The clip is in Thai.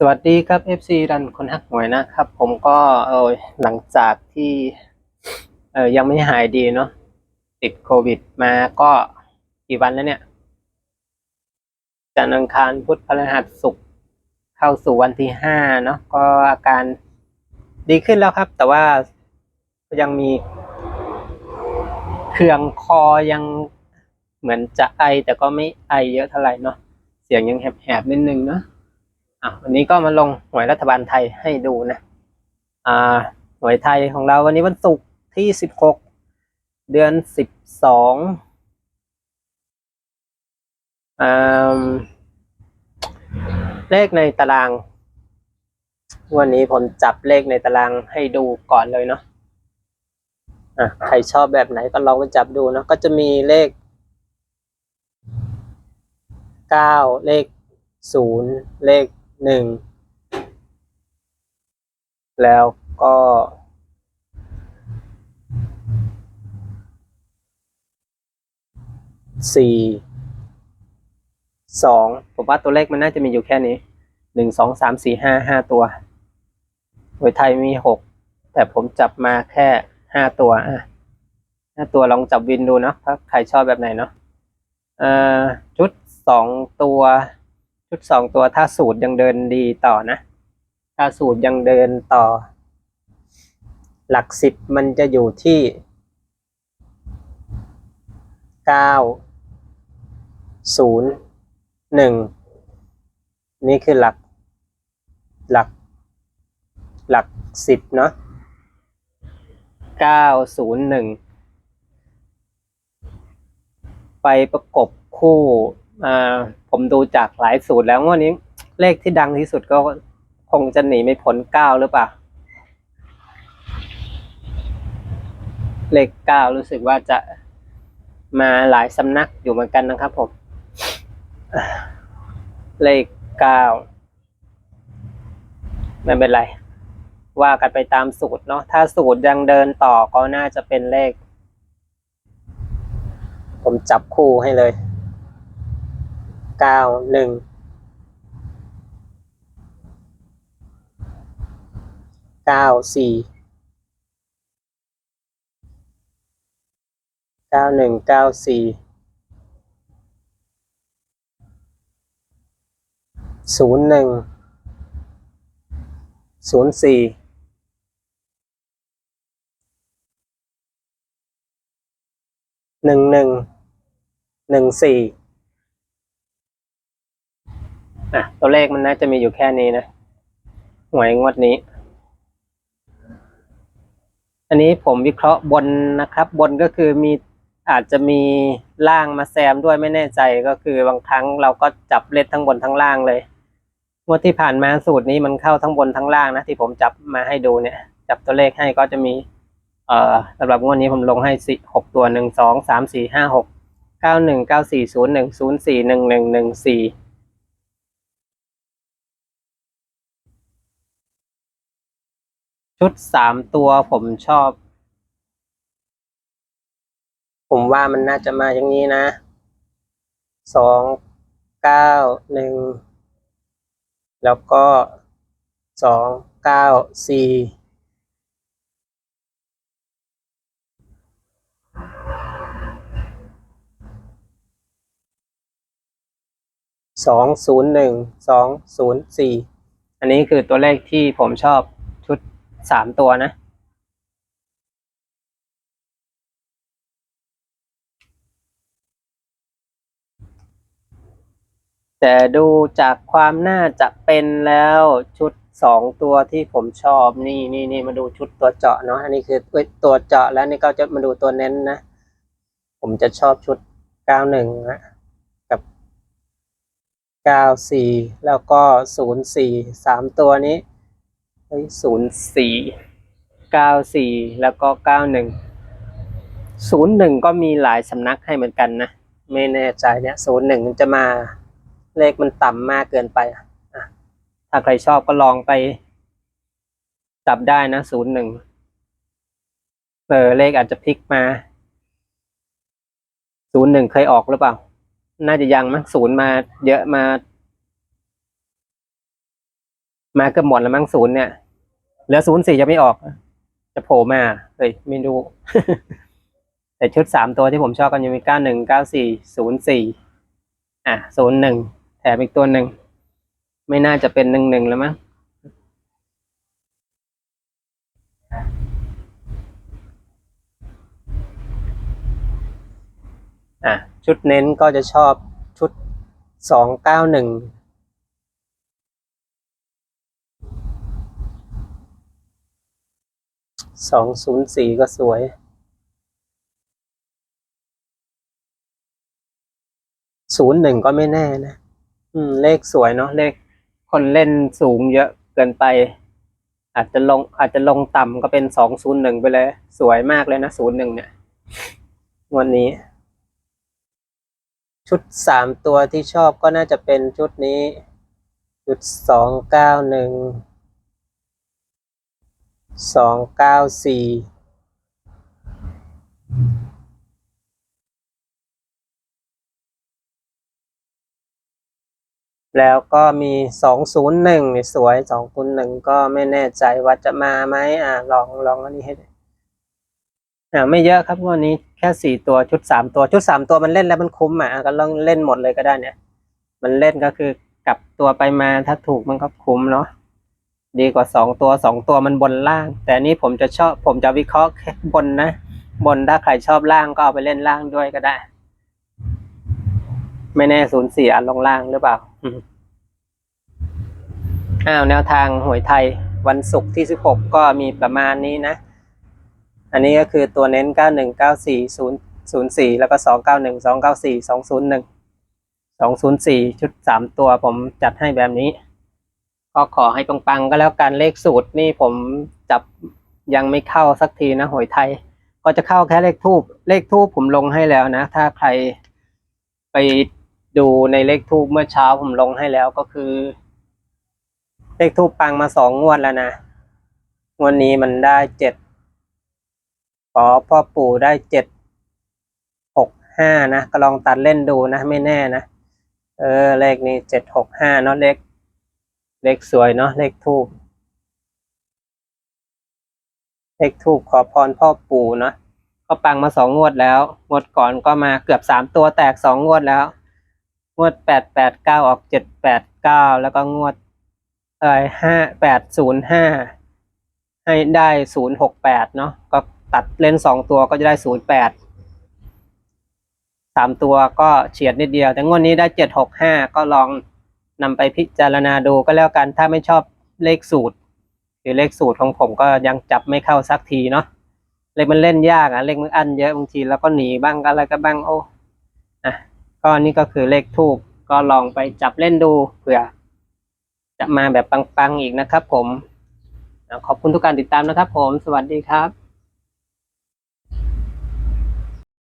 สวัสดีครับ FC รันคนฮักหวยนะครับ ผมก็เออหลังจากที่เออยังไม่หายดีเนาะติดโควิดมาก็กี่วันแล้วเนี่ยจันทร์อังคารพุธพฤหัสศุกร์เข้าสู่วันที่ห้าเนาะก็อาการดีขึ้นแล้วครับ แต่ว่ายังมีเครื่องคอยังเหมือนจะไอแต่ก็ไม่ไอเยอะเท่าไหร่เนาะเสียงยังแหบๆนิดนึงเนาะ อะวันนี้ก็มาลงหวยรัฐบาลไทยให้ดูนะอ่าหวยไทยของเราวันนี้วันศุกร์ที่สิบหกเดือนสิบสองอ่าเลขในตาราง วันนี้ผมจับเลขในตารางให้ดูก่อนเลยเนาะอะใครชอบแบบไหนก็ลองไปจับดูเนาะก็จะมีเลขเก้าเลขศูนย์เลข หนึ่งแล้วก็สี่สองผมว่าตัวเลขมันน่าจะมีอยู่แค่นี้หนึ่งสองสามสี่ห้าห้าตัวหวยไทยมีหกแต่ผมจับมาแค่ห้าตัวอะห้าตัวลองจับวินดูเนาะถ้าใครชอบแบบไหนเนาะอ่อชุดสองตัว ชุดสองตัวถ้าสูตรยังเดินดีต่อนะ ถ้าสูตรยังเดินต่อ หลักสิบมันจะอยู่ที่เก้าศูนย์หนึ่งนี่คือหลักหลัก หลักสิบเนาะเก้าศูนย์หนึ่งไปประกบคู่ ผมดูจากหลายสูตรแล้วงวดนี้ เลขที่ดังที่สุดก็คงจะหนีไม่พ้นเก้าหรือเปล่า เลขเก้ารู้สึกว่าจะมาหลายสำนักอยู่เหมือนกันนะครับผม เลขเก้าไม่เป็นไร ว่ากันไปตามสูตรเนาะถ้าสูตรยังเดินต่อก็น่าจะเป็นเลข ผมจับคู่ให้เลย เก้าหนึ่งเก้าสี่เก้าหนึ่งเก้าสี่ศูนย์หนึ่งศูนย์สี่หนึ่งหนึ่งหนึ่งสี่ อะตัวเลขมันน่าจะมีอยู่แค่นี้นะหวยงวดนี้ อันนี้ผมวิเคราะห์บนนะครับ บนก็คือมีอาจจะมีล่างมาแซมด้วยไม่แน่ใจก็คือบางครั้งเราก็จับเล่นทั้งบนทั้งล่างเลยงวดที่ผ่านมาสูตรนี้มันเข้าทั้งบนทั้งล่างนะที่ผมจับมาให้ดูเนี่ย จับตัวเลขให้ก็จะมี เอ่อสำหรับงวดนี้ผมลงให้สิหกตัวหนึ่งสองสามสี่ห้าหกเก้าหนึ่งเก้าสี่ศูนย์หนึ่งศูนย์สี่หนึ่งหนึ่งหนึ่งสี่ ชุดสามตัวผมชอบ ผมว่ามันน่าจะมาอย่างนี้นะ สองเก้าหนึ่ง แล้วก็สองเก้าสี่สองศูนย์หนึ่ง สองศูนย์สี่ อันนี้คือตัวเลขที่ผมชอบ สามตัวนะ แต่ดูจากความน่าจะเป็นแล้วชุดสองตัวที่ผมชอบนี่นี่นี่มาดูชุดตัวเจาะเนาะอันนี้คือตัวเจาะแล้วนี่ก็จะมาดูตัวเน้นนะ ผมจะชอบชุดเก้าหนึ่งนะกับเก้าสี่แล้วก็ศูนย์สี่สามตัวนี้ ศูนย์สี่เก้าสี่แล้วก็เก้าหนึ่งศูนย์หนึ่งก็มีหลายสำนักให้เหมือนกันนะ ไม่แน่ใจเนี่ยศูนย์หนึ่งมันจะมาเลขมันต่ำมากเกินไปอะถ้าใครชอบก็ลองไป จับได้นะศูนย์หนึ่งเออเลขอาจจะพลิกมาศูนย์หนึ่งเคยออกหรือเปล่า น่าจะยังมั้งศูนย์มาเยอะมา มาเกือบหมดแล้วมั้งศูนย์เนี่ยเหลือศูนย์สี่จะไม่ออก จะโผล่มาเฮ้ยไม่รู้ แต่ชุดสามตัวที่ผมชอบกันยังมีเก้าหนึ่งเก้าสี่ศูนย์สี่อะศูนย์หนึ่งแถมอีกตัวหนึ่ง ไม่น่าจะเป็นหนึ่งหนึ่งแล้วมั้งอะชุดเน้นก็จะชอบชุดสองเก้าหนึ่ง สองศูนย์สี่ก็สวย ศูนย์หนึ่งก็ไม่แน่นะ อืม เลขสวยเนาะเลขคนเล่นสูงเยอะเกินไป อาจจะลงอาจจะลงต่ำก็เป็นสองศูนย์หนึ่งไปเลย สวยมากเลยนะศูนย์หนึ่งเนี่ย วันนี้ ชุดสามตัวที่ชอบก็น่าจะเป็นชุดนี้ชุดสองเก้าหนึ่ง สองเก้าสี่แล้วก็มีสองศูนย์หนึ่งสวยสองศูนย์หนึ่งก็ไม่แน่ใจว่าจะมาไหมอ่าลองลองอันนี้ให้ดูอ่าไม่เยอะครับงวันนี้แค่สี่ตัวชุดสามตัวชุดสามตัวมันเล่นแล้วมันคุ้มอะก็ลองเล่นหมดเลยก็ได้เนี่ย มันเล่นก็คือกลับตัวไปมาถ้าถูกมันก็คุ้มเนาะ ดีกว่าสองตัวสองตัวมันบนล่าง แต่นี้ผมจะชอบผมจะวิเคราะห์แค่บนนะ บนถ้าใครชอบล่างก็เอาไปเล่นล่างด้วยก็ได้ ไม่แน่ศูนย์สี่อันลงล่างหรือเปล่าอ้าวแนวทางหวยไทยวันศุกร์ที่สิบหกก็มีประมาณนี้นะ อันนี้ก็คือตัวเน้นเก้าหนึ่งเก้าสี่ศูนย์ศูนย์สี่แล้วก็สองเก้าหนึ่งสองเก้าสี่สองศูนย์หนึ่งสองศูนย์สี่ชุดสามตัวผมจัดให้แบบนี้ ก็ขอให้ปังๆก็แล้วกันเลขสูตรนี่ผมจับยังไม่เข้าสักทีนะหวยไทย ก็จะเข้าแค่เลขทูบเลขทูบผมลงให้แล้วนะ ถ้าใครไปดูในเลขทูบเมื่อเช้าผมลงให้แล้วก็คือ เลขทูปปังมาสองงวดแล้วนะงวดนี้มันได้เจ็ดขอพ่อปู่ได้เจ็ดหกห้านะ ก็ลองตัดเล่นดูนะ ไม่แน่นะ เออ เลขนี้เจ็ดหกห้าเนาะเลข เลขสวยเนาะเลขทูบเลขทูบขอพรพ่อปู่เนาะก็ปังมาสองงวดแล้วงวดก่อนก็มาเกือบสามตัวแตกสองงวดแล้ว งวดแปดแปดเก้าออกเจ็ดแปดเก้าแล้วก็งวดเอ่อห้าแปดศูนย์ห้าให้ได้ศูนย์หกแปดเนาะก็ตัดเล่นสองตัวก็จะได้ศูนย์แปดสามตัวก็เฉียดนิดเดียว แต่งวดนี้ได้เจ็ดหกห้าก็ลอง นำไปพิจารณาดูก็แล้วกันถ้าไม่ชอบเลขสูตร หรือเลขสูตรของผมก็ยังจับไม่เข้าสักทีเนาะเลขมันเล่นยากอะเลขมันอันเยอะบางทีแล้วก็หนีบ้างอะไรก็บ้างโอ้อะก็นี่ก็คือเลขทูบก็ลองไปจับเล่นดูเผื่อ จะมาแบบปังๆอีกนะครับ ผมขอบคุณทุกการติดตามนะครับ ผม สวัสดีครับ